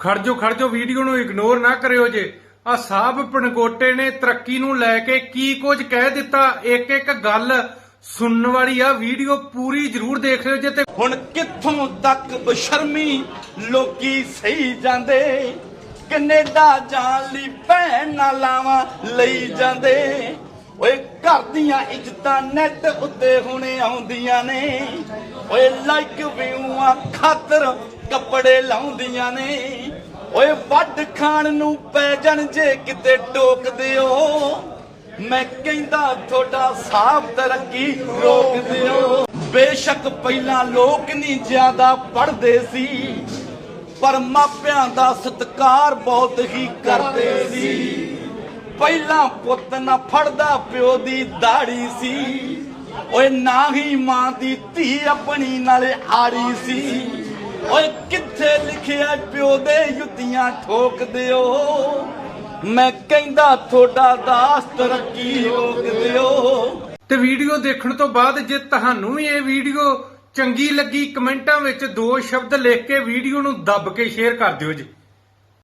ਖੜਜੋ ਖੜਜੋ video ਨੂੰ ignore ਨਾ ਕਰਿਓ ਜੇ। ਆ ਸਾਹਿਬ ਪਣਗੋਟੇ ਨੇ ਤਰੱਕੀ ਨੂੰ ਲੈ ਕੇ ਕੀ ਕੁਝ ਕਹਿ ਦਿੱਤਾ? ਇੱਕ ਇੱਕ ਗੱਲ ਸੁਣਨ ਵਾਲੀ ਆ, ਵੀਡੀਓ ਪੂਰੀ ਜ਼ਰੂਰ ਦੇਖ ਲਿਓ ਜੇ ਤੇ ਹੁਣ ਕਿੱਥੋਂ ਤੱਕ ਬਸ਼ਰਮੀ ਲੋਕੀ ਸਹੀ ਜਾਂਦੇ? ਕੈਨੇਡਾ ਜਾਣ ਲਈ ਭੈਣ ਨਾਲ ਲਾਵਾਂ ਲਈ ਜਾਂਦੇ? ਓਏ ਘਰ ਦੀਆਂ ਇੱਜ਼ਤਾਂ ਨੈਟ ਉੱਤੇ ਹੁਣੇ ਆਉਂਦੀਆਂ ਨੇ। ਓਏ ਲਾਈਕ ਵਿਊਆਂ ਖਾਤਰ ਕੱਪੜੇ ਲਾਉਂਦੀਆਂ ਨੇ। ਓਏ ਵੱਡ ਖਾਣ ਨੂੰ ਪੈ ਜਾਣ ਜੇ ਕਿਤੇ ਟੋਕ ਦਿਓ। ਮੈਂ ਕਹਿੰਦਾ ਤੁਹਾਡਾ ਸਾਹਬ ਤਰੱਕੀ ਰੋਕ ਦਿਓ। ਬੇਸ਼ੱਕ ਪਹਿਲਾਂ ਲੋਕ ਨਹੀਂ ਜ਼ਿਆਦਾ ਪੜ੍ਹਦੇ ਸੀ, ਪਰ ਮਾਪਿਆਂ ਦਾ ਸਤਿਕਾਰ ਬਹੁਤ ਹੀ ਕਰਦੇ ਸੀ। ਪਹਿਲਾਂ ਪੁੱਤ ਨਾ ਫੜਦਾ ਪਿਓ ਦੀ ਦਾੜੀ ਸੀ, ਓਏ ਨਾ ਹੀ ਮਾਂ ਦੀ ਧੀ ਆਪਣੀ ਨਾਲੇ ਆੜੀ ਸੀ। ਓਏ ਕਿੱਥੇ ਲਿਖਿਆ ਪਿਓ ਦੇ ਜੁੱਤੀਆਂ ਠੋਕ ਦਿਓ। ਮੈਂ ਕਹਿੰਦਾ ਤੁਹਾਡਾ ਦਾਸ ਤਰੱਕੀ ਰੋਕ ਦਿਓ। ਤੇ ਵੀਡੀਓ ਦੇਖਣ ਤੋਂ ਬਾਅਦ ਜੇ ਤੁਹਾਨੂੰ ਵੀ ਇਹ ਵੀਡੀਓ ਚੰਗੀ ਲੱਗੀ, ਕਮੈਂਟਾਂ ਵਿੱਚ ਦੋ ਸ਼ਬਦ ਲਿਖ ਕੇ ਵੀਡੀਓ ਨੂੰ ਦੱਬ ਕੇ ਸ਼ੇਅਰ ਕਰ ਦਿਓ ਜੀ।